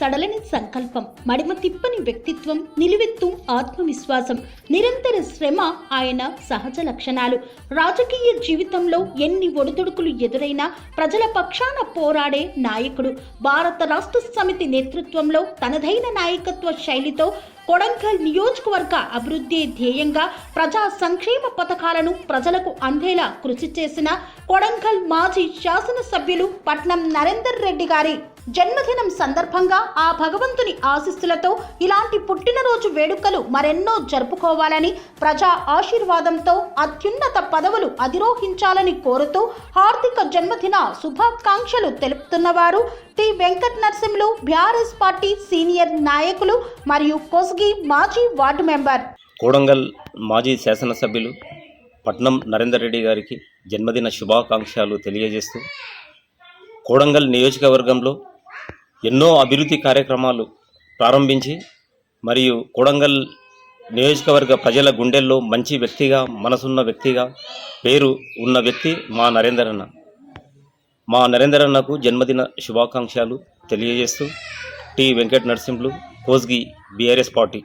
సడలని మడిమ తిప్పని వ్యక్తిత్వం నిలువెత్తు ఆత్మవిశ్వాసం నిరంతర శ్రమ ఆయన సహజ లక్షణాలు. రాజకీయ జీవితంలో ఎన్ని ఒడిదుడుకులు ఎదురైనా ప్రజల పక్షాన పోరాడే నాయకుడు. భారత రాష్ట్ర సమితి నేతృత్వంలో తనదైన నాయకత్వ శైలితో కొడంకల్ నియోజకవర్గ అభివృద్ధి ధ్యేయంగా ప్రజా సంక్షేమ పథకాలను ప్రజలకు అందేలా కృషి చేసిన కొడంకల్ మాజీ శాసనసభ్యులు పట్నం నరేందర్ రెడ్డి గారి జన్మదినం సందర్భంగా ఆ భగవంతుని ఆశిస్సులతో ఇలాంటి పుట్టినరోజు వేడుకలు మరెన్నో జరుపుకోవాలని ప్రజా ఆశీర్వాదంతో అత్యున్నత పదవులు అధిరోహించాలని కోరుతూ హార్దిక జన్మదిన శుభాకాంక్షలు తెలుపుతున్నవారు T Venkat Narasimhulu BRS party senior నాయకులు మరియు కొస్గి మాజీ వార్డు మెంబర్. కోడంగల్ మాజీ శాసనసభ్యులు పట్నం నరేందర్ రెడ్డి గారికి జన్మదిన శుభాకాంక్షలు తెలియజేస్తూ కోడంగల్ నియోజకవర్గంలో ఎన్నో అభివృద్ధి కార్యక్రమాలు ప్రారంభించి మరియు కొడంగల్ నియోజకవర్గ ప్రజల గుండెల్లో మంచి వ్యక్తిగా మనసున్న వ్యక్తిగా పేరు ఉన్న వ్యక్తి మా నరేందర్ అన్న మా నరేందర్ అన్నకు జన్మదిన శుభాకాంక్షలు తెలియజేస్తూ T Venkata Narasimhulu Kosgi BRS party.